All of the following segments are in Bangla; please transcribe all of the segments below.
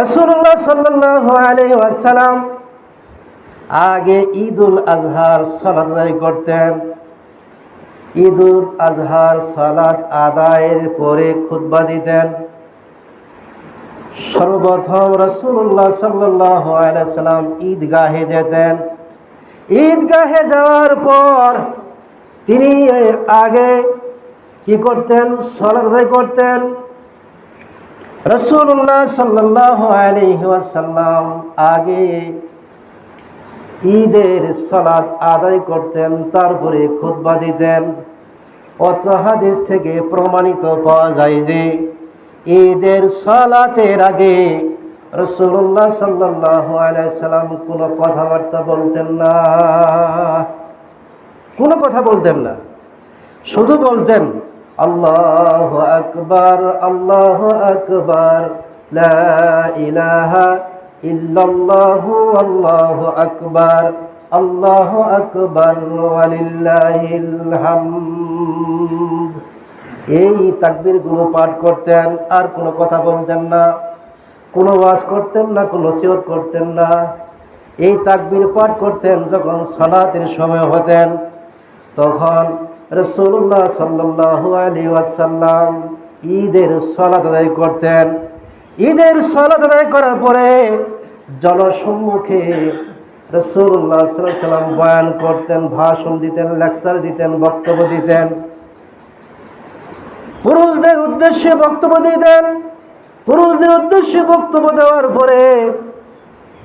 রসুল্লাহ সাল্লাহ আলহাম আগে ঈদুল আজহার সালাদ আদায় করতেন। ঈদুল আজহার সালাদ আদায়ের পরে খুতবা দিতেন। সর্বপ্রথম রসুল্লাহ সাল্লাহ আলাইসাল্লাম ঈদগাহে যেতেন। ঈদগাহে যাওয়ার পর তিনি আগে কি করতেন? সলাদ আদায় করতেন। রসুল্লাহ সাল্লাহ আগে ঈদের সলাদ আদায় করতেন, তারপরে খুতবা দিতেন। অত্র থেকে প্রমাণিত পাওয়া যায় যে ঈদের সলাতের আগে রসুল্লাহ সাল্লাহ আলাইসাল্লাম কোনো কথাবার্তা বলতেন না। কোনো কথা বলতেন না। শুধু বলতেন আল্লাহ আকবার আল্লাহ আকবার ইলাহা ইল্লাল্লাহু, আল্লাহু আকবার, আল্লাহ আকবার, ওয়ালিল্লাহিল হামদ। এই তাকবীরগুলো পাঠ করতেন, আর কোনো কথা বলতেন না, কোনো ওয়াজ করতেন না, কোনো সিয়ত করতেন না। এই তাকবীর পাঠ করতেন যখন সলাতের সময় হতেন, তখন রসুল্লাহ সাল্লাহু আলী ওয়াসাল্লাম ঈদের সলাত আদায় করতেন। ঈদের সলাত আদায় করার পরে জনসম্মুখে রসুল্লাহ সাল্লাম বয়ান করতেন, ভাষণ দিতেন, লেকচার দিতেন, বক্তব্য দিতেন। পুরুষদের উদ্দেশ্যে বক্তব্য দিতেন। পুরুষদের উদ্দেশ্যে বক্তব্য দেওয়ার পরে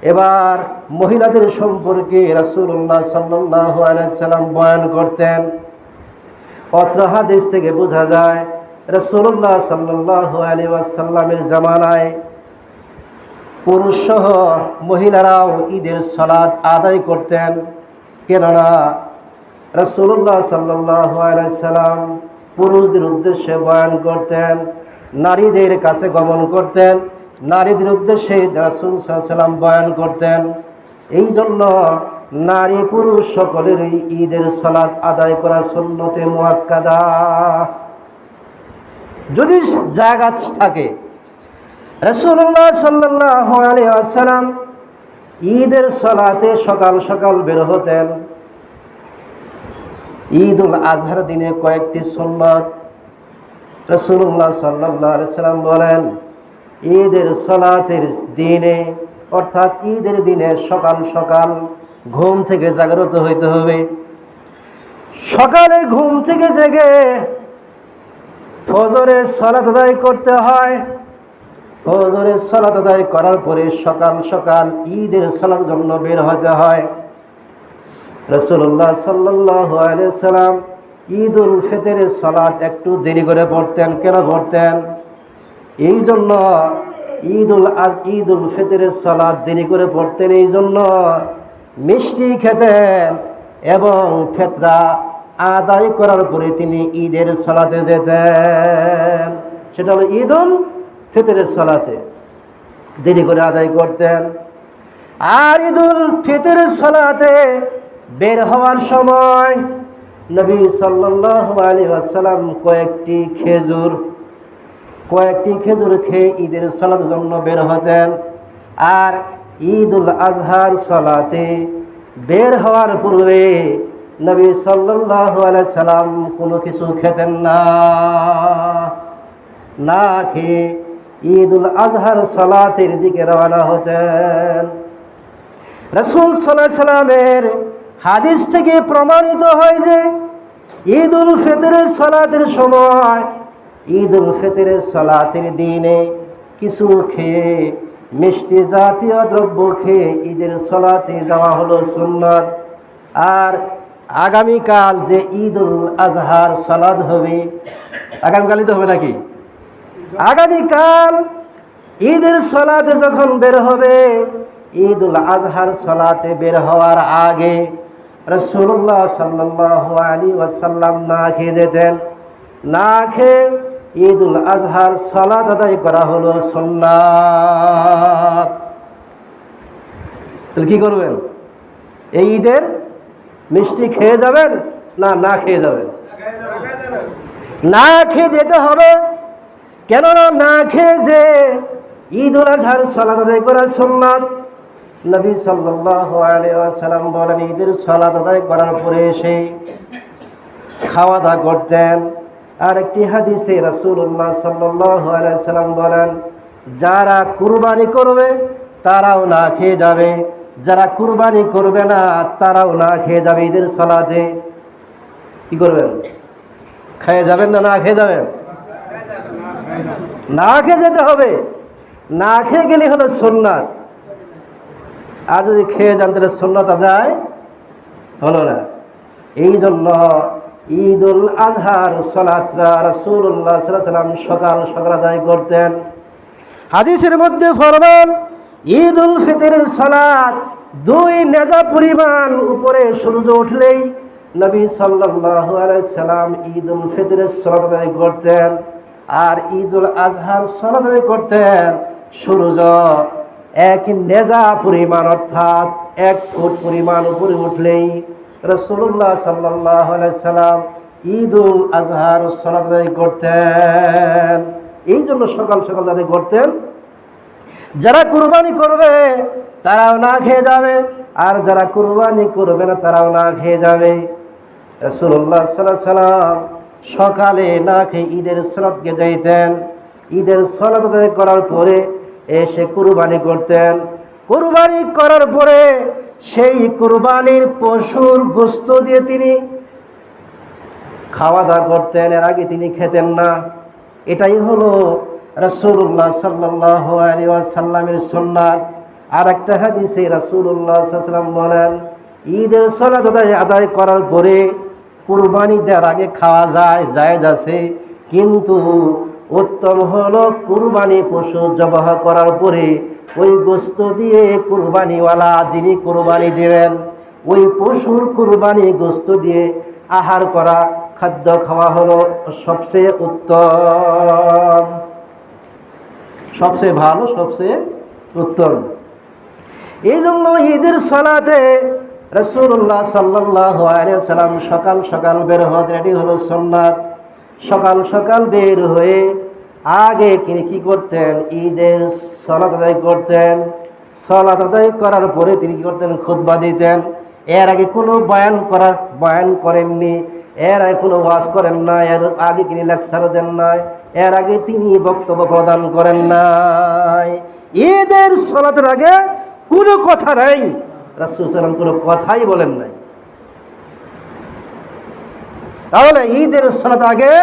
এবার মহিলাদের সম্পর্কে রাসুল্লাহ সাল্লাহ আলাইসাল্লাম বয়ান করতেন। অত্র হাদিস থেকে বোঝা যায় রসুল্লাহ সাল্লাহ আলী ওয়াসাল্লামের জামানায় পুরুষ সহ মহিলারাও ঈদের সলাদ আদায় করতেন। কেননা রসুল্লাহ সাল্লাহ আলাইসাল্লাম পুরুষদের উদ্দেশ্যে বয়ান করতেন, নারীদের কাছে গমন করতেন, নারীদের উদ্দেশ্যে রাসুল সাল্লাম বয়ান করতেন। এই জন্য নারী পুরুষ সকলেরই ঈদের সলাদ আদায় করা সুন্নতে মুয়াক্কাদা। যদি জায়গা থাকে রসুল্লাহ সাল্লাহ ঈদের সলাতে সকাল সকাল বের হতেন। ঈদ উল আজহার দিনে কয়েকটি সুন্নত রসুল্লাহ সাল্লাহ সাল্লাম বলেন, ঈদের সলাতের দিনে অর্থাৎ ঈদের দিনে সকাল সকাল ঘুম থেকে জাগ্রত হইতে হবে। সকালে ঘুম থেকে জেগে ফজরের সলাত আদায় করতে হয়। ফজরের সলাত আদায় করার পরে সকাল সকাল ঈদের সলার জন্য বের হতে হয়। রসুল্লাহ সাল্লাহ সাল্লাম ঈদ উল ফিতরের সলাৎ একটু দেরি করে পড়তেন, কেন পড়তেন? এই জন্য ঈদ উল আজ ঈদ উল ফিতরের সলাৎ দেরি করে পড়তেন এই জন্য মিষ্টি খেতেন এবং ফেতরা আদায় করার পরে তিনি ঈদের সলাতে যেতেন। সেটা হলো ঈদ উল ফিতরের সলাতে দেরি করে আদায় করতেন। আর উল ফিতরের সলাতে বের হওয়ার সময় নবী সাল্লাহ আলী আসসালাম কয়েকটি খেজুর কয়েকটি খেজুর খেয়ে ঈদের সলার জন্য বের হতেন। আর ঈদ উল আজহার সলাতে বের হওয়ার পূর্বে নবী সাল্লাম কোনো কিছু খেতেন না। না খেয়ে উল আজহার সলাতের দিকে রওনা হতেন। রসুল সাল্লাহ সাল্লামের হাদিস থেকে প্রমাণিত হয় যে ঈদ উল ফিতরের সলাতের সময় ঈদ উল ফিতরের সলাতের দিনে কিছু খেয়ে, মিষ্টি জাতীয় দ্রব্য খেয়ে ঈদের সলাতে যাওয়া হলো সুন্নত। আর আগামীকাল যে ঈদ উল আজহার সলাদ হবে, আগামীকালই তো হবে নাকি? আগামীকাল ঈদের সলাতে যখন বের হবে, ঈদ উল আজহার সলাতে বের হওয়ার আগে রসুল্লাহ সাল্লাহ আলী ওয়াসাল্লাম না খেয়ে যেতেন। না খেয়ে ঈদ উল আজহার সলাত আদায় করা হলো সন্ন্যাত তাহলে কি করবেন? এই ঈদের মিষ্টি খেয়ে যাবেন না না খেয়ে যাবেন? না খেয়ে যেতে হবে। কেননা না খেয়ে যে ঈদ উল আজহার সলাত আদায় করা সুন্নাত নবী ওয়াসাল্লাম বলেন, ঈদের সলাত আদায় করার পরে এসে খাওয়া দাওয়া করতেন। আর একটি হাদিসে রাসূলুল্লাহ সাল্লাল্লাহু আলাইহি সাল্লাম বলেন, যারা কুরবানি করবে, তারাও না খেয়ে যাবে। যারা কুরবানি করবে না, তারাও না খেয়ে যাবে ঈদের সলাতে। কি করবেন? খেয়ে যাবেন না না খেয়ে যাবেন? না খেয়ে যেতে হবে। না খেয়ে গেলে হলো সোননাথ আর যদি খেয়ে যান, তাহলে সোননাথ আদায় হলো না। এই জন্য ঈদ উল আজহার সলাত্রা রসুল্লাহ সাল্লাম সকাল সকাল আদায় করতেন। হাদিসের মধ্যে ফরমান ঈদ উল ফিতরের সলাৎ দুই নেজা পরিমাণ উপরে সূর্য উঠলেই নবী আলাইহি সাল্লাম ঈদ উল ফিতরের সলাৎ আদায় করতেন আর ঈদ উল আজহার সলাৎ আদায় করতেন সূর্য এক নেজা পরিমাণ অর্থাৎ এক ফুট পরিমাণ উপরে উঠলেই রসুল্লাহ সাল্লাহ সাল্লাম ঈদ উল আজহার আদায় করতেন। এই জন্য সকাল সকাল আদায় করতেন। যারা কুরবানি করবে, তারাও না খেয়ে যাবে। আর যারা কুরবানি করবে না, তারাও না খেয়ে যাবে। রসুল্লাহ সাল্লাহ সাল্লাম সকালে না খেয়ে ঈদের সলাৎকে যাইতেন। ঈদের সলাৎ আদায় করার পরে এসে কুরবানি করতেন। কুরবানি করার পরে সেই কুরবানির পশুর গোস্ত দিয়ে তিনি খাওয়া দাওয়া করতেন, এর আগে তিনি খেতেন না। এটাই হলো রাসূলুল্লাহ সাল্লাল্লাহু আলাইহি ওয়াসাল্লামের সুন্নাত। আর একটা হাদিসে রাসূলুল্লাহ সাল্লাম বলেন, ঈদের সালাত আদায় আদায় করার পরে কুরবানি দেওয়ার আগে খাওয়া যায়, জায়েজ আছে, কিন্তু উত্তম হলো কুরবানি পশু জবাহ করার পরে ওই গোস্ত দিয়ে কুরবানিওয়ালা যিনি কুরবানি দেবেন, ওই পশুর কুরবানি গোস্ত দিয়ে আহার করা, খাদ্য খাওয়া হলো সবচেয়ে উত্তম। সবচেয়ে ভালো, সবচেয়ে উত্তম। এই জন্য ঈদের সলাতে রসুল্লাহ সাল্লাহ সাল্লাম সকাল সকাল বের হতেন রেডি হলো সোমনাথ সকাল সকাল বের হয়ে আগে তিনি কি করতেন? ঈদের সলাত আদায় করতেন। সলাত আদায় করার পরে তিনি কি করতেন? খুতবা দিতেন। এর আগে কোনো বয়ান করা, বয়ান করেননি। এর আগে কোনো ওয়াজ করেন না এর আগে তিনি লেকচার দেন নাই। এর আগে তিনি বক্তব্য প্রদান করেন নাই। ঈদের সলাতের আগে কোনো কথা নাই। রাসুল কোনো কথাই বলেন নাই। তাহলে ঈদের সলাত আগে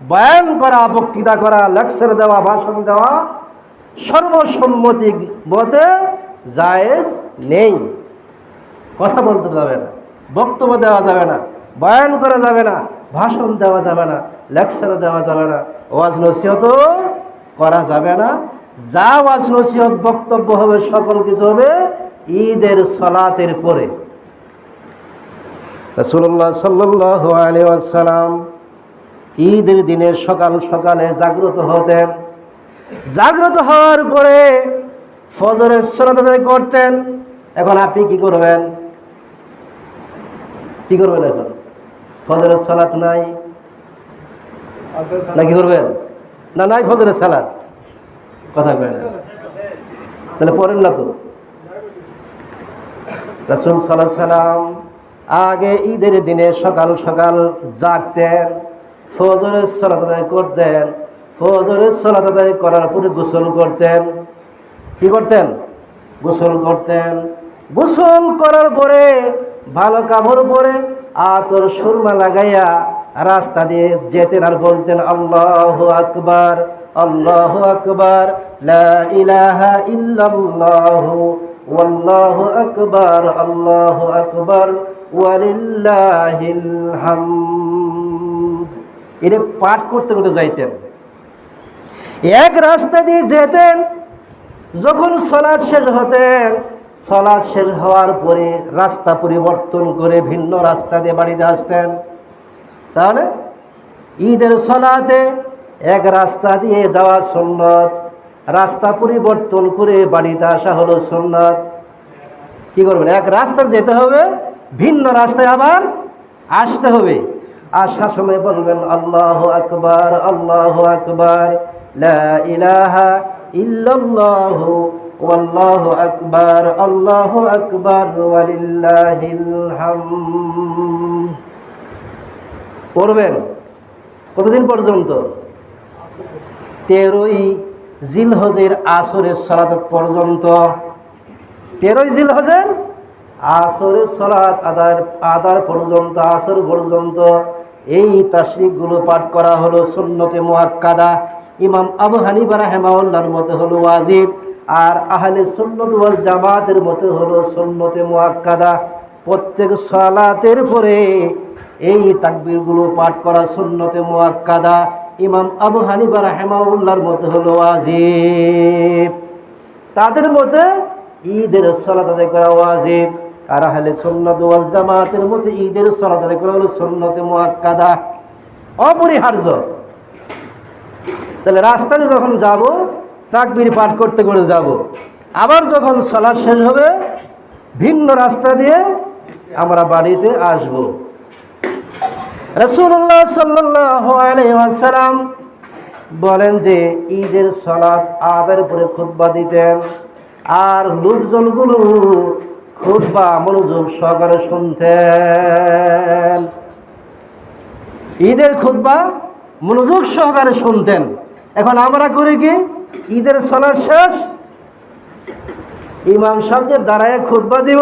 বয়ান করা, বক্তৃতা করা, লেকচার দেওয়া, ভাষণ দেওয়া সর্বসম্মতি মতে জায়েজ নেই। কথা বলতে যাবে না, বক্তব্য দেওয়া যাবে না, বয়ান করা যাবে না, ভাষণ দেওয়া যাবে না, লেকচার দেওয়া যাবে না, ওয়াজ নসিহতও করা যাবে না। যা ওয়াজ নসিহত বক্তব্য হবে, সকল কিছু হবে ঈদের সলাতের পরে। রসুল্লাহ সাল্লাহ আলিয়াল্লাম ঈদের দিনে সকাল সকালে জাগ্রত হতেন। জাগ্রত হওয়ার পরে ফজরের সলাত করতেন। এখন আপনি কি করবেন? কি করবেন এখন? ফজরের সালাত নাই? না কি করবেন? না, নাই ফজরের সালাত। কথা কয় না। তাহলে পড়েন না তো। রাসুল সাল্লাহ সাল্লাম আগে ঈদের দিনে সকাল সকাল জাগতেন। ফজরের সলাত আদায় করতেন, ফজরের সলাত আদায় করার পরে গোসল করতেন। কি করতেন? গোসল করতেন। গোসল করার পরে, ভালো কাপড় পরে আতর সুরমা লাগাইয়া রাস্তা দিয়ে যেতেন আর বলতেন, আল্লাহ আকবার আল্লাহ আকবার ইলাহা ইল্লাল্লাহু, ওয়াল্লাহু আকবার, আল্লাহু আকবার, ওয়ালিল্লাহিল হামদ। এটা পাঠ করতে করতে যাইতেন। এক রাস্তা দিয়ে যেতেন, যখন সলাদ শেষ হতেন সলাদ শেষ হওয়ার পরে রাস্তা পরিবর্তন করে ভিন্ন রাস্তা দিয়ে বাড়িতে আসতেন। তাহলে ঈদের সলাতে এক রাস্তা দিয়ে যাওয়া সুন্নত, রাস্তা পরিবর্তন করে বাড়িতে আসা হলো সুন্নত। কি করবেন? এক রাস্তা যেতে হবে, ভিন্ন রাস্তায় আবার আসতে হবে। আসার সময় বলবেন, আল্লাহ আকবার আল্লাহ আকবার ইলাহা ইল্লাল্লাহ, ওয়াল্লাহু আকবার, আল্লাহু আকবার, ওয়ালিল্লাহিল হামদ। পড়বেন। কতদিন পর্যন্ত? তেরোই জিলহজের আসরের সলাত পর্যন্ত। তেরোই জিলহজের আসরের সলাত আদার আদার পর্যন্ত, আসর পর্যন্ত এই তাসরিকগুলো পাঠ করা হলো সুন্নতে মুয়াক্কাদা ইমাম আবু হানিবা রাহেমাউল্লাহর মতে হলো ওয়াজিব, আর আহলে সুন্নত জামাতের মতে হলো সুন্নতে মুয়াক্কাদা প্রত্যেক সালাতের পরে এই তাকবীরগুলো পাঠ করা সুন্নতে মুয়াক্কাদা ইমাম আবু হানিবা রাহেমাউল্লাহর মতে হলো ওয়াজিব। তাদের মতে ঈদের সলাত আদায় করা ওয়াজিব। আর আহলে সুন্নাত ওয়াল জামাতের মতে ঈদের সলাত আদায় করা হলো সুন্নতে মুয়াক্কাদা অপরিহার্য। তাহলে রাস্তাতে যখন যাব, তাকবীর পাঠ করতে করে যাব, আবার যখন সলাৎ শেষ হবে, ভিন্ন রাস্তা দিয়ে আমরা বাড়িতে আসব। রসুল্লাহ সাল্লাম বলেন যে, ঈদের সলাদ আদার উপরে খুতবা দিতেন, আর লোকজনগুলো খুতবা মনোযোগ সহকারে শুনতেন। ঈদের খুতবা মনোযোগ সহকারে শুনতেন। এখন আমরা করি কি? ঈদের সলাৎ শেষ। ইমাম সাহেব যে দাঁড়ায় খুতবা দিব,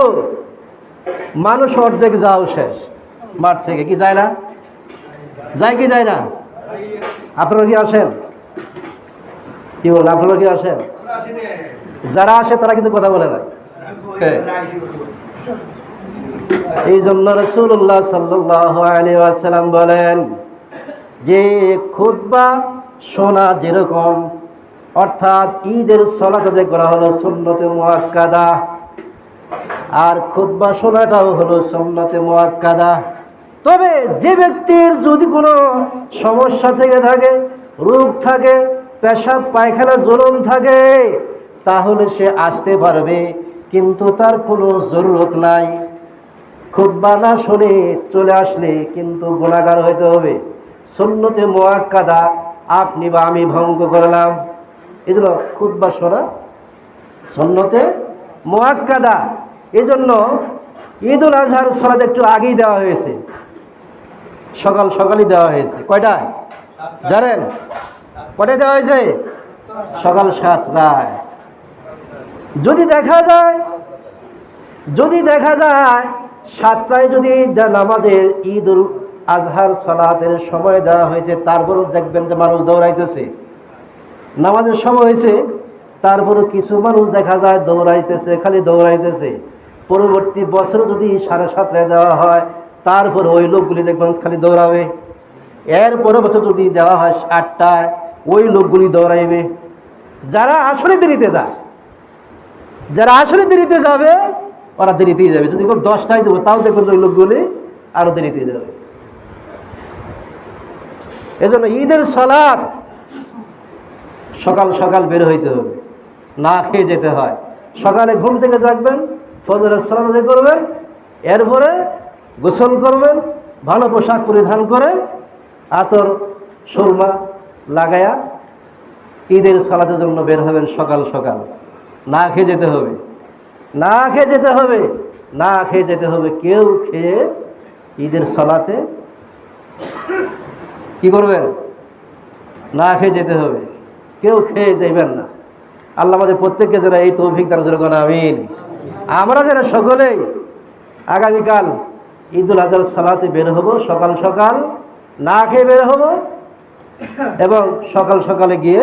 মানুষ অর্ধেক যাও শেষ। মাঠ থেকে কি যায় না? যায় কি যায় না? আপনারা কি আসেন? কি বলেন, আপনারা কি আসেন? যারা আসে তারা কিন্তু কথা বলে না। এই জন্য রসুল্লাহ সাল্লাহ আলী বলেন, যে খুতবা শোনা যেরকম, অর্থাৎ ঈদের সলাতে করা হলো সুন্নতে মুয়াক্কাদা আর খুতবা শোনাটাও হলো সুন্নতে মুয়াক্কাদা তবে যে ব্যক্তির যদি কোনো সমস্যা থেকে থাকে, রোগ থাকে, পেশাব, পায়খানা জ্বলন থাকে, তাহলে সে আসতে পারবে কিন্তু তার কোনো জরুরত নাই। খুতবা না শুনে চলে আসলে কিন্তু গুণাগার হইতে হবে। সুন্নতে মোয়াক্কাদা আপনি বা আমি ভঙ্গ করলাম। এই জন্য খুতবা শোনা। সুন্নতে মোয়াক্কাদা এই জন্য ঈদ উল আজহার সলাদ একটু আগেই দেওয়া হয়েছে। সকাল সকালই দেওয়া হয়েছে। কয়টায়? জানেন? কয়টায় দেওয়া হয়েছে? সকাল সাতটায়। যদি দেখা যায় যদি দেখা যায়, সাতটায় যদি নামাজের ঈদ উল আজহার সালাতের সময় দেওয়া হয়েছে, তারপরও দেখবেন যে মানুষ দৌড়াইতেছে। নামাজের সময় হয়েছে, তারপরও কিছু মানুষ দেখা যায় দৌড়াইতেছে, খালি দৌড়াইতেছে। পরবর্তী বছর যদি সাড়ে সাতটায় দেওয়া হয় তারপর ওই লোকগুলি দেখবেন খালি দৌড়াবে। এর পরের বছর যদি দেওয়া হয় আটটায়, ওই লোকগুলি দৌড়াইবে। যারা আসলে দেরিতে যায়, যারা আসলে দেরিতে যাবে ওরা দেরিতেই যাবে। যদি কেউ দশটায় দেবো, তাও দেখবেন ওই লোকগুলি আরও দেরিতে যাবে। এজন্য ঈদের সলাদ সকাল সকাল বের হইতে হবে। না খেয়ে যেতে হয়। সকালে ঘুম থেকে জাগবেন, ফজরের সলাদ করবেন, এরপরে গোসল করবেন, ভালো পোশাক পরিধান করে আতর, সুরমা লাগায়া ঈদের সালাদের জন্য বের হবেন সকাল সকাল। না খেয়ে যেতে হবে। না খেয়ে যেতে হবে, না খেয়ে যেতে হবে। কেউ খেয়ে ঈদের সলাতে কি করবেন? না খেয়ে যেতে হবে। কেউ খেয়ে যাইবেন না। আল্লাহ আমাদের প্রত্যেককে যারা এই তৌফিক তারা যেরকম আমিন। আমরা যারা সকলেই আগামীকাল ঈদুল আজহার সালাতে বের হব, সকাল সকাল না খেয়ে বের হব এবং সকাল সকালে গিয়ে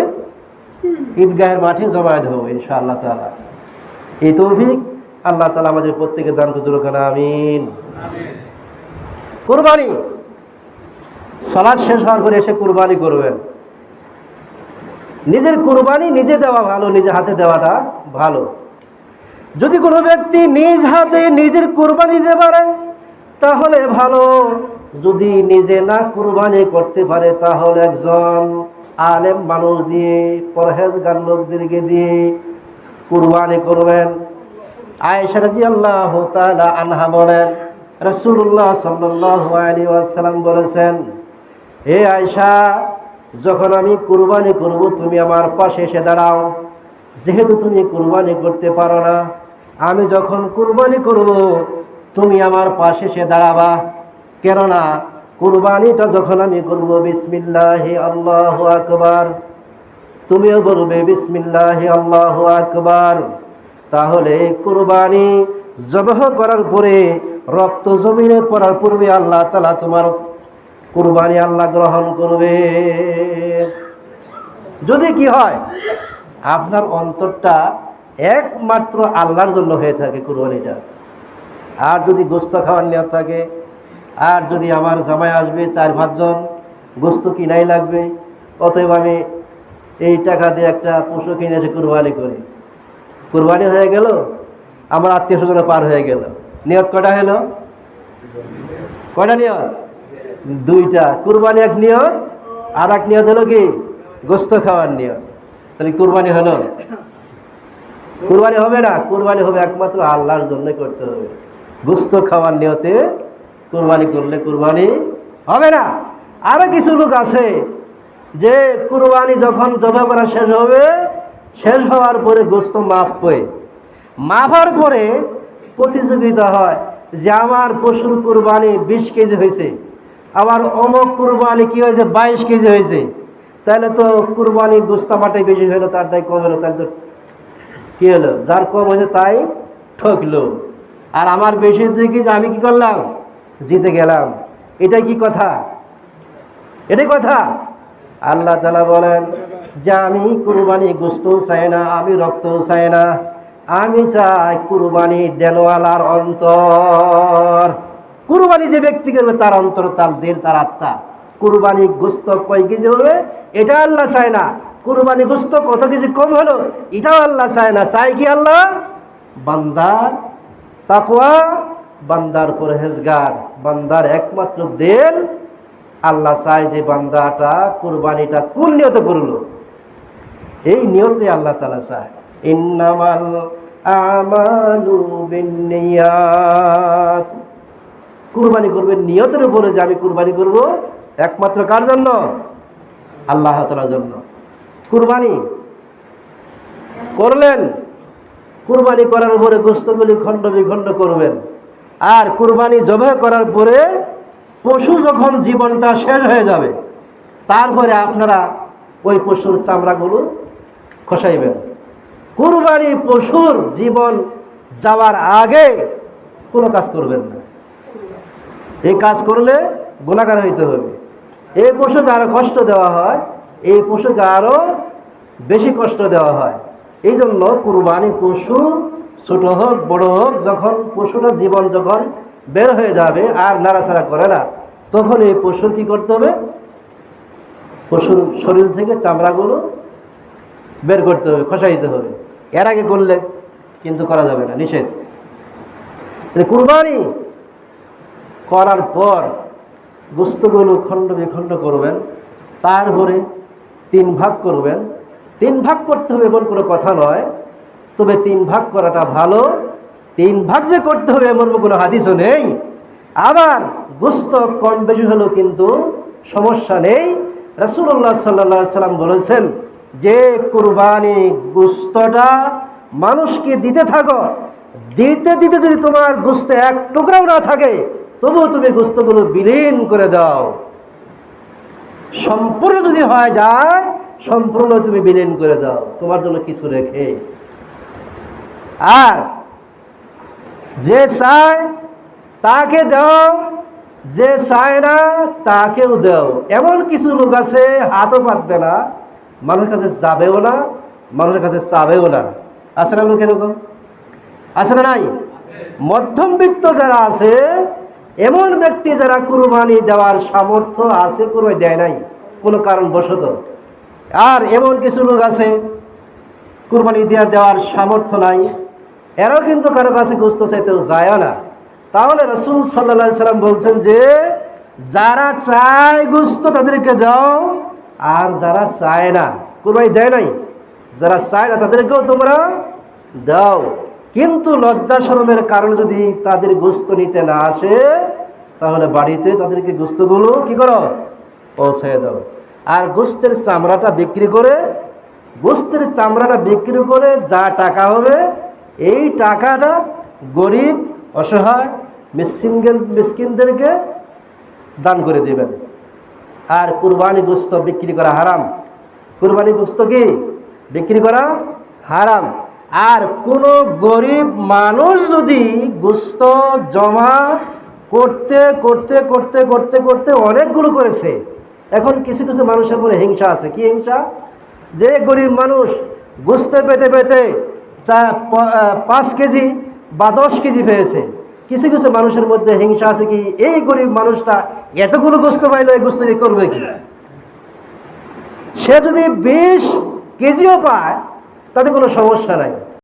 ঈদগাহের মাঠে জমায়েত হব ইনশা আল্লাহ তালা এই তৌফিক আল্লাহ তালা আমাদের প্রত্যেকে দান করতে আমিন। কোরবানি। সালাদ শেষ হওয়ার পরে এসে কোরবানি করবেন। নিজের কোরবানি নিজে দেওয়া ভালো নিজে হাতে দেওয়াটা ভালো। যদি কোনো ব্যক্তি নিজ হাতে নিজের কোরবানি দিতে পারে তাহলে ভালো। যদি নিজে না কোরবানি করতে পারে তাহলে একজন আলেম মানুষ দিয়ে পরহেজগার লোকদেরকে দিয়ে কোরবানি করবেন। আয়েশা রাজি আল্লাহ আনহা বলেন রসুল্লাহ সাল্লাহ আলী আসালাম বলেছেন, হে আয়সা যখন আমি কুরবানি করব, তুমি আমার পাশে এসে দাঁড়াও। যেহেতু তুমি কুরবানি করতে পারো না, আমি যখন কুরবানি করব, তুমি আমার পাশে এসে দাঁড়াবা। কেননা, কুরবানিটা যখন আমি করব, বিসমিল্লাহ আল্লাহ আকবার। তুমিও বলবে, বিসমিল্লাহ, আল্লাহ আকবার। তাহলে কুরবানি জবহ করার পরে, রক্ত জমিনে পড়ার পূর্বে আল্লাহ তালা তোমার কুরবানি আল্লাহ গ্রহণ করবে। যদি কি হয়, আপনার অন্তরটা একমাত্র আল্লাহর জন্য হয়ে থাকে কুরবানিটা। আর যদি গোস্ত খাওয়ার নিয়ত থাকে, আর যদি আমার জামাই আসবে চার পাঁচজন গোস্ত কিনাই লাগবে, অতএব আমি এই টাকা দিয়ে একটা পশু কিনে এসে কুরবানি করি। কুরবানি হয়ে গেল, আমার আত্মীয় স্বজনে পার হয়ে গেল। নিয়ত কটা হলো? কয়টা নিয়ত? দুইটা। কুরবানি এক নিয়ত, আর এক নিয়ত হলো কি? গোস্ত খাওয়ার নিয়ত। তাহলে কুরবানি হলো? কুরবানি হবে না, কুরবানি হবে একমাত্র আল্লাহর জন্য করতে হবে। গোস্ত খাওয়ার নিয়তে কুরবানি করলে কুরবানি হবে না। আরও কিছু লোক আছে যে কুরবানি যখন জবা করা শেষ হবে, শেষ হওয়ার পরে গোস্ত মাপবে মাপার পরে প্রতিযোগিতা হয় যে আমার পশুর কুরবানি বিশ কেজি হয়েছে, আবার অমক কুরবানি কি হয়েছে, বাইশ কেজি হয়েছে। তাহলে তো কুরবানি গোস্তামাটাই বেশি হলো তারটাই কম হলো, তাহলে তো কি হলো? যার কম হয়েছে তাই ঠকলো। আর আমার বেশি দুই কেজি, আমি কি করলাম? জিতে গেলাম। এটা কি কথা? এটাই কথা। আল্লাহ তালা বলেন, যে আমি কুরবানি গোস্তও চাই না, আমি রক্তও চাই না, আমি চাই কুরবানি দেনওয়ালার অন্তর। কুরবানি যে ব্যক্তি করবে, তার অন্তর, তার দের তার আত্মা। কুরবানি গোস্ত কয় কেজি হবে? এটা আল্লাহ চায় না। কুরবানি গোস্ত কত কেজি কম হলো? এটাও আল্লাহ চায় না। চাই কি আল্লাহ? বান্দার তাকওয়া, বান্দার পরহেজগার। বান্দার একমাত্র দেন আল্লাহ চায় যে বান্দাটা, কুরবানিটা কোন নিয়ত করল? এই নিয়তে আল্লাহ তালা চায়। ইন্নামাল আমালু বিন্নিয়াত। কুরবানি করবেন নিয়তের উপরে যে আমি কুরবানি করব, একমাত্র কার জন্য? আল্লাহ তালার জন্য। কুরবানি করলেন, কুরবানি করার পরে গোস্তগুলি খণ্ড বিখণ্ড করবেন। আর কুরবানি জবাই করার পরে পশু যখন জীবনটা শেষ হয়ে যাবে, তারপরে আপনারা ওই পশুর চামড়াগুলো খসাইবেন। কুরবানি পশুর জীবন যাওয়ার আগে কোনো কাজ করবেন না। এই কাজ করলে গুণাগার হইতে হবে। এই পশুকে আরও কষ্ট দেওয়া হয়, এই পশুকে আরও বেশি কষ্ট দেওয়া হয়। এই জন্য কুরবানি পশু ছোট হোক, বড় হোক, যখন পশুটা জীবন যখন বের হয়ে যাবে, আর নাড়াচাড়া করে না। তখন এই পশুর কি করতে হবে? পশুর শরীর থেকে চামড়াগুলো বের করতে হবে, খসাইতে হবে। এর আগে করলে কিন্তু করা যাবে না, নিষেধ। কুরবানি করার পর গোস্তগুলো খণ্ড বিখণ্ড করবেন, তারপরে তিন ভাগ করবেন। তিন ভাগ করতে হবে এমন কোনো কথা নয়, তবে তিন ভাগ করাটা ভালো। তিন ভাগ যে করতে হবে, এমন কোনো হাদিসও নেই। আবার গোস্ত কম বেশি হলেও কিন্তু সমস্যা নেই। রাসুল্লাহ সাল্লা সাল্লাম বলেছেন, যে কুরবানি গোস্তটা মানুষকে দিতে থাকো, দিতে দিতে যদি তোমার গোস্ত এক টুকরাও না থাকে, তবুও তুমি গোস্তগুলো বিলীন করে দাও। সম্পূর্ণ যদি হয় যায়, সম্পূর্ণ তুমি বিলীন করে দাও। তোমার জন্য কিছু রেখে। আর যে চায় তাকে দাও, যে চায় না তাকেও দাও। এমন কিছু লোক আছে, হাতও পাতবে না, মানুষের কাছে যাবেও না, মানুষের কাছে চাবেও না। আছে না লোক এরকম? আছে না নাই? মধ্যমবিত্ত যারা আছে, এমন ব্যক্তি যারা কুরবানি দেওয়ার সামর্থ্য আছে কোনো দেয় নাই, কোনো কারণবশত। আর এমন কিছু লোক আছে, কুরবানি দেওয়া দেওয়ার সামর্থ্য নাই এরাও কিন্তু কারও কাছে গোস্ত চাইতেও যায় না। তাহলে রসুল সাল্লা সাল্লাম বলছেন যে, যারা চায় গোস্ত তাদেরকে দাও, আর যারা চায় না, কুরবানি দেয় নাই, যারা চায় না তাদেরকেও তোমরা দাও। কিন্তু লজ্জা শরমের কারণে যদি তাদের গোস্ত নিতে না আসে, তাহলে বাড়িতে তাদেরকে গোস্তগুলো কি করো? পৌঁছে দাও। আর গোস্তের চামড়াটা বিক্রি করে, গোস্তের চামড়াটা বিক্রি করে যা টাকা হবে এই টাকাটা গরিব, অসহায় মিসকিন মিসকিনদেরকে দান করে দেবেন। আর কুরবানি গোস্ত বিক্রি করা হারাম। কুরবানি গোস্ত কি? বিক্রি করা হারাম। আর কোনো গরিব মানুষ যদি গোস্ত জমা করতে করতে করতে করতে করতে অনেকগুলো করেছে, এখন কিছু কিছু মানুষের মনে হিংসা আছে। কি হিংসা? যে গরিব মানুষ গোস্ত পেতে পেতে পাঁচ কেজি বা দশ কেজি পেয়েছে। কিছু কিছু মানুষের মধ্যে হিংসা আছে কি, এই গরিব মানুষটা এতগুলো গোস্ত পাইলো, এই গোস্ত দিয়ে করবে কি? সে যদি বিশ কেজিও পায়, তাতে কোনো সমস্যা নাই।